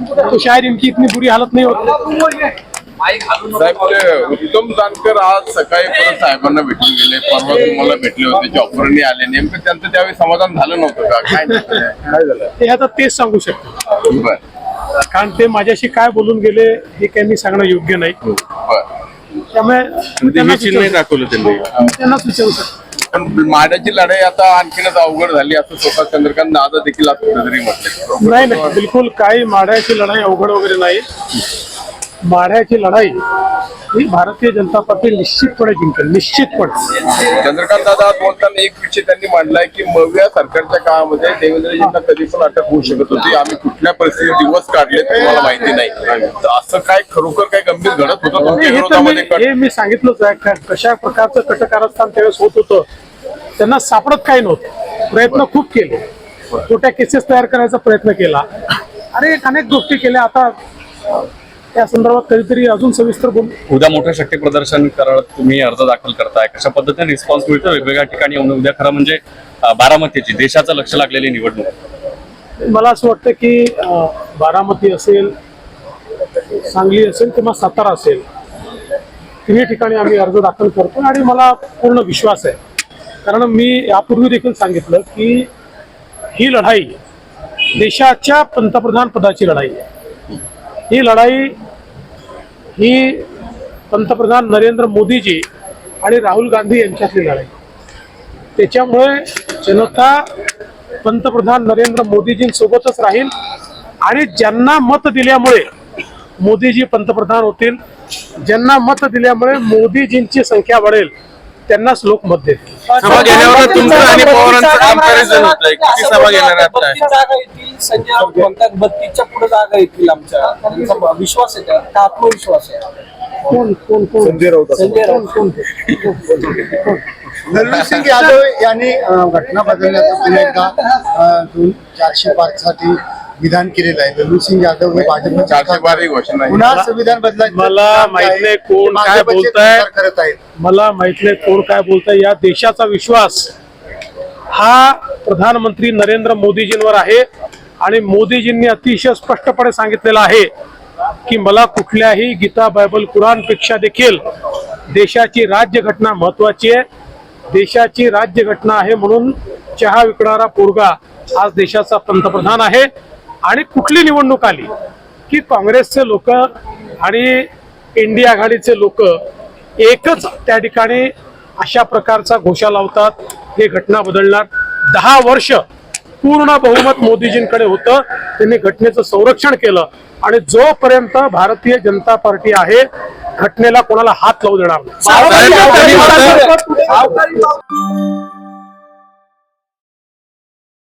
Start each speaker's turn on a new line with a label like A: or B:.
A: तो शायद इनकी इतनी बुरी हालत नहीं होती।
B: साहेब उत्तम जानकर आज सकाळी परत साहेबांना भेटून गेले. परवा तुम्हाला भेटले होते जॉबवरनी आले. नेमकं त्यांचं त्यावेळी समाधान झालं नव्हतं का? काय काय झालं?
A: ते आता तेच सांगू शकतो कारण ते माझ्याशी काय बोलून गेले हे काही मी सांगणं योग्य नाही. त्यामुळे विचारू-
C: दाखवलं त्यांनी.
A: त्यांनाच विचारू शकतो.
B: पण माड्याची लढाई आता आणखीनच अवघड झाली. असं स्वतः चंद्रकांत दादा देखील आज कुठेतरी म्हटले.
A: नाही नाही. बिलकुल काही माढ्याची लढाई अवघड वगैरे नाही. माढ्याची लढाई ही भारतीय जनता पार्टी निश्चितपणे जिंकेल निश्चितपणे.
B: चंद्रकांत दादा बोलताना एक विषय त्यांनी मांडलाय की मव्या सरकारच्या काळामध्ये देवेंद्रजींना कधी पण अटक होऊ शकत होती. आम्ही कुठल्या परिस्थितीत दिवस काढले तुम्हाला माहिती नाही. तर असं काय खरोखर काय गंभीर घडत होतं?
A: हे मी मी सांगितलंच आहे. का कशा प्रकारचं कटकारस्थान त्यावेळेस होत होतं त्यांना सापडत काही नव्हतं. प्रयत्न खूप केले. छोट्या केसेस तयार करायचा प्रयत्न केला. आणि अनेक गोष्टी केल्या. आता त्या संदर्भात कधीतरी अजून सविस्तर बोलू.
C: उद्या मोठं शक्ती प्रदर्शन करत तुम्ही अर्ज दाखल करताय. कशा पद्धतीने रिस्पॉन्स मिळतो वेगवेगळ्या ठिकाणी येऊन उद्या खरं म्हणजे अं, बारामतीची देशाचं लक्ष लागलेली निवडणूक.
A: मला असं वाटतं की अं, बारामती असेल सांगली असेल किंवा सातारा असेल तिन्ही ठिकाणी आम्ही अर्ज दाखल करतो आणि मला पूर्ण विश्वास आहे. कारण मी यापूर्वी देखील सांगितलं की ही लढाई देशाच्या पंतप्रधान पदाची लढाई आहे. ही लढाई ही पंतप्रधान नरेंद्र मोदीजी आणि राहुल गांधी यांच्यातली लढाई. त्याच्यामुळे जनता पंतप्रधान नरेंद्र मोदीजींसोबतच राहील आणि ज्यांना मत दिल्यामुळे मोदीजी पंतप्रधान होतील ज्यांना मत दिल्यामुळे मोदीजींची संख्या वाढेल त्यांनाच लोक मत देतील
C: सभा घेण्यावर तुमचं आणि पवारांचं किती सभा घेणार आहात काय?
D: बत्तीस जागा येतील. संजय राऊत म्हणतात बत्तीसच्या पुढे जागा येतील आमच्या. त्यांचा विश्वास आहे का आत्मविश्वास आहे?
A: कोण कोण कोण? संजय राऊत
D: संजय राऊत.
A: कोण कोण?
E: दलवीर सिंग यादव यांनी अ, घटना बदलण्याचं पुन्हा एकदा अ, दोन चारशे पाच साठी विधान केलेलं आहे दलवीर सिंग यादव हे भाजपचे
B: चारशे बारा ही घोषणा आहे.
E: पुन्हा संविधान बदलायचं
A: मला माहीत
E: आहे.
A: नाही कोण काय
E: भाजपचे
A: बोलताय.
E: सरकार करत आहेत
A: मला माहीत नाही कोण काय बोलतंय या देशाचा विश्वास हा प्रधानमंत्री नरेंद्र मोदीजींवर आहे आणि मोदीजींनी अतिशय स्पष्टपणे सांगितलेलं आहे की मला कुठल्याही गीता बायबल कुराणपेक्षा देखील देशाची राज्यघटना महत्वाची आहे देशाची राज्यघटना आहे म्हणून चहा विकणारा पोरगा आज देशाचा पंतप्रधान आहे आणि कुठली निवडणूक आली की काँग्रेसचे लोक आणि इंडिया आघाडीचे लोक एकच त्या ठिकाणी अशा प्रकारचा घोषा लावतात हे घटना बदलणार. दहा वर्ष पूर्ण बहुमत मोदीजींकडे होतं. त्यांनी घटनेचं संरक्षण केलं. आणि जोपर्यंत भारतीय जनता पार्टी आहे घटनेला कोणाला हात लावू देणार नाही.